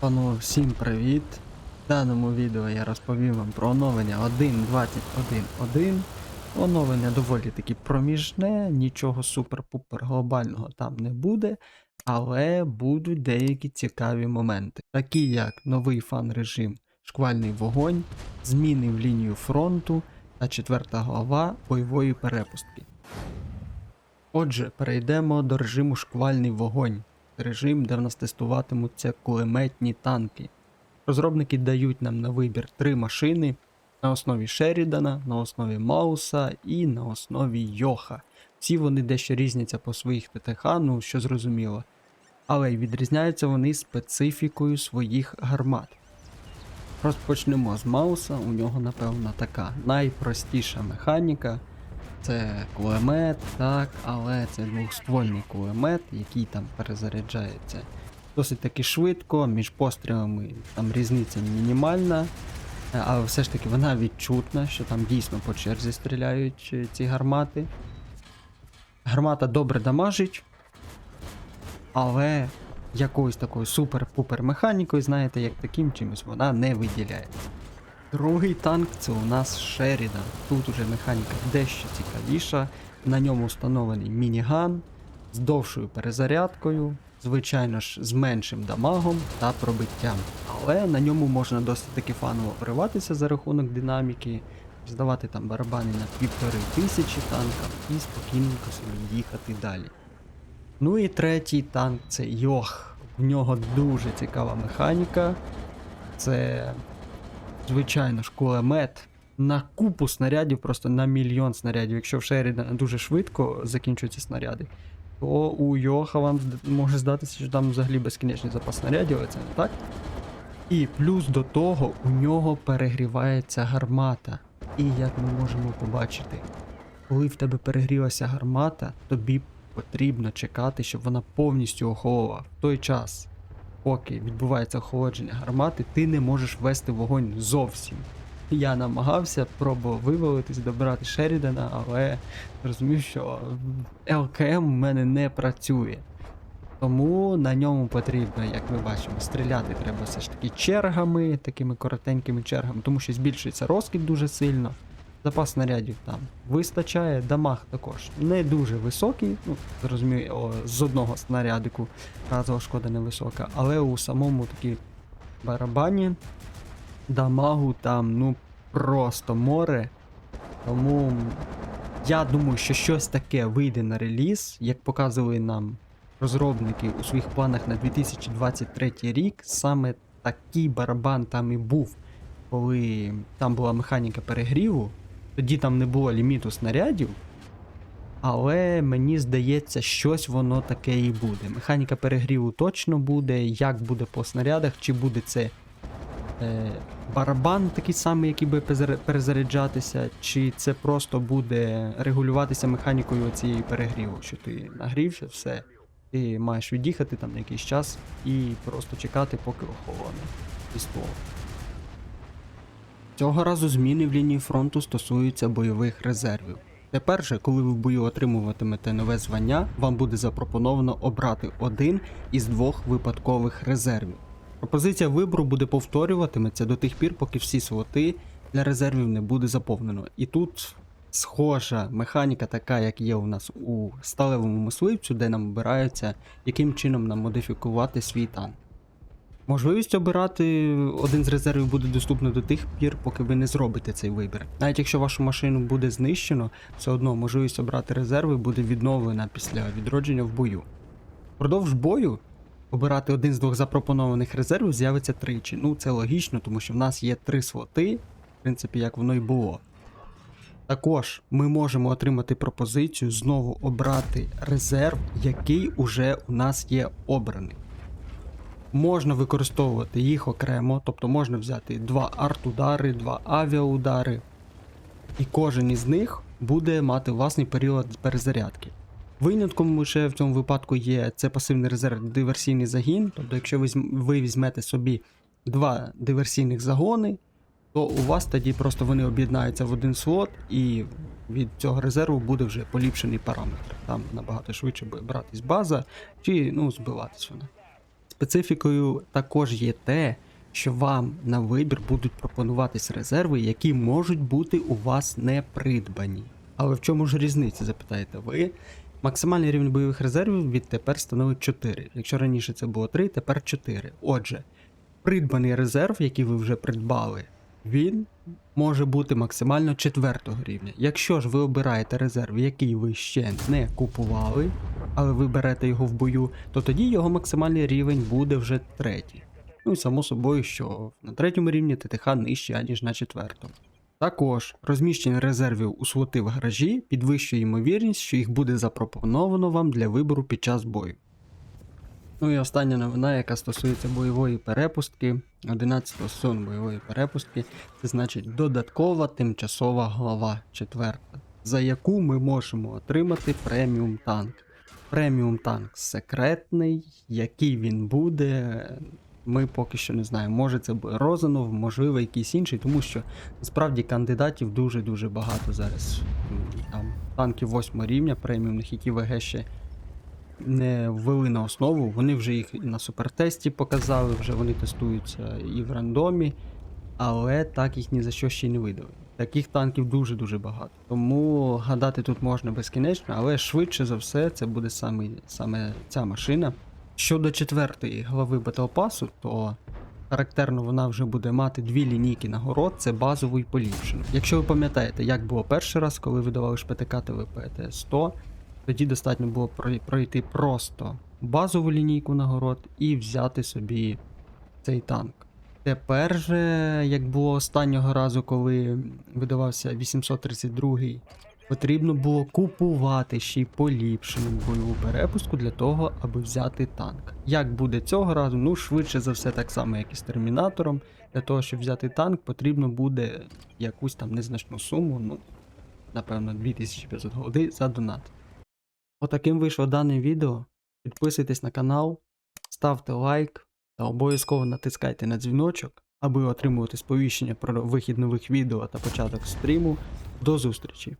Пану, всім привіт! В даному відео я розповім вам про оновлення 1.21.1. Оновлення доволі таки проміжне, нічого супер-пупер глобального там не буде, але будуть деякі цікаві моменти, такі як новий фан-режим Шквальний вогонь, зміни в лінію фронту та четверта глава бойової перепустки. Отже, перейдемо до режиму Шквальний вогонь режим, де в нас тестуватимуться кулеметні танки. Розробники дають нам на вибір три машини на основі Шерідана, на основі Мауса і на основі Йоха. Всі вони дещо різняться по своїх ТТХ, ну що зрозуміло. Але й відрізняються вони специфікою своїх гармат. Розпочнемо з Мауса, у нього, напевно, така найпростіша механіка. Це кулемет, так, але це двохствольний кулемет, який там перезаряджається досить таки швидко, між пострілами там різниця мінімальна, е, але все ж таки вона відчутна, що там дійсно по черзі стріляють е, ці гармати. Гармата добре дамажить, але якоюсь такою супер-пупер механікою, знаєте, як таким чимось вона не виділяється. Другий танк це у нас Шерідан. Тут уже механіка дещо цікавіша. На ньому встановлений мініган з довшою перезарядкою, звичайно ж, з меншим дамагом та пробиттям. Але на ньому можна досить таки фаново вриватися за рахунок динаміки, здавати там барабани на півтори тисячі танкам і спокійненько собі їхати далі. Ну і третій танк це Йох. В нього дуже цікава механіка. Це звичайно ж, кулемет на купу снарядів, просто на мільйон снарядів. Якщо в Шерідана дуже швидко закінчуються снаряди, то у Йоха вам може здатися, що там взагалі безкінечний запас снарядів, але це не так. І плюс до того у нього перегрівається гармата. І як ми можемо побачити, коли в тебе перегрілася гармата, тобі потрібно чекати, щоб вона повністю охолола. В той час, поки відбувається охолодження гармати, ти не можеш вести вогонь зовсім. Я намагався, пробував вивалитись, добрати Шерідана, але розумів, що ЛКМ у мене не працює. Тому на ньому потрібно, як ми бачимо, стріляти треба все ж таки чергами, такими коротенькими чергами, тому що збільшується розкид дуже сильно. Запас снарядів там вистачає, дамаг також не дуже високий, ну, зрозуміло, з одного снарядику разова шкода невисока, але у самому такі барабані дамагу там ну просто море. Тому я думаю, що щось таке вийде на реліз, як показували нам розробники у своїх планах на 2023 рік. Саме такий барабан там і був, коли там була механіка перегріву. Тоді там не було ліміту снарядів. Але мені здається, щось воно таке і буде. Механіка перегріву точно буде, як буде по снарядах, чи буде це е, барабан такий самий, який буде перезаряджатися, чи це просто буде регулюватися механікою цієї перегріву, що ти нагрівся, все, ти маєш від'їхати там на якийсь час і просто чекати, поки охолоне пістол. Цього разу зміни в лінії фронту стосуються бойових резервів. Тепер же, коли ви в бою отримуватимете нове звання, вам буде запропоновано обрати один із двох випадкових резервів. Пропозиція вибору буде повторюватиметься до тих пір, поки всі слоти для резервів не буде заповнено. І тут схожа механіка, така як є у нас у сталевому мисливцю, де нам обирається, яким чином нам модифікувати свій танк. Можливість обирати один з резервів буде доступна до тих пір, поки ви не зробите цей вибір. Навіть якщо вашу машину буде знищено, все одно можливість обрати резерви буде відновлена після відродження в бою. Впродовж бою обирати один з двох запропонованих резервів з'явиться тричі. Ну, це логічно, тому що в нас є три слоти, в принципі, як воно й було. Також ми можемо отримати пропозицію знову обрати резерв, який уже у нас є обраний. Можна використовувати їх окремо, тобто можна взяти два арт-удари, два авіаудари, і кожен із них буде мати власний період перезарядки. Винятком лише в цьому випадку є це пасивний резерв диверсійний загін. Тобто, якщо ви візьмете собі два диверсійних загони, то у вас тоді просто вони об'єднаються в один слот, і від цього резерву буде вже поліпшений параметр. Там набагато швидше буде братись база, чи ну, збиватись вона. Специфікою також є те, що вам на вибір будуть пропонуватись резерви, які можуть бути у вас не придбані. Але в чому ж різниця, запитаєте ви? Максимальний рівень бойових резервів відтепер становить 4. Якщо раніше це було 3, тепер 4. Отже, придбаний резерв, який ви вже придбали, він може бути максимально 4 рівня. Якщо ж ви обираєте резерв, який ви ще не купували, але ви берете його в бою, то тоді його максимальний рівень буде вже третій. Ну і само собою, що на третьому рівні ТТХ нижче, аніж на четвертому. Також розміщення резервів у слоти в гаражі підвищує ймовірність, що їх буде запропоновано вам для вибору під час бою. Ну і остання новина, яка стосується бойової перепустки, 11 сезону бойової перепустки, це значить додаткова тимчасова глава 4, за яку ми можемо отримати преміум танк. Преміум танк секретний, який він буде, ми поки що не знаємо. Може це буде Розанов, можливо, якийсь інший, тому що насправді кандидатів дуже-дуже багато зараз. Там танків 8 рівня преміумних, які ВГ ще не ввели на основу. Вони вже їх на супертесті показали, вже вони тестуються і в рандомі, але так їх ні за що ще не видали. Таких танків дуже-дуже багато. Тому гадати тут можна безкінечно, але швидше за все це буде саме, саме ця машина. Щодо четвертої глави Pass, то характерно вона вже буде мати дві лінійки нагород, це базову і поліпшену. Якщо ви пам'ятаєте, як було перший раз, коли видавали шпитика ТВП ТС-100, тоді достатньо було пройти просто базову лінійку нагород і взяти собі цей танк. Тепер же, як було останнього разу, коли видавався 832 потрібно було купувати ще й поліпшену бойову перепустку для того, аби взяти танк. Як буде цього разу? Ну, швидше за все, так само, як і з термінатором. Для того, щоб взяти танк, потрібно буде якусь там незначну суму, ну, напевно, 2500 голди за донат. Отаким вийшло дане відео. Підписуйтесь на канал, ставте лайк та обов'язково натискайте на дзвіночок, аби отримувати сповіщення про вихід нових відео та початок стріму. До зустрічі!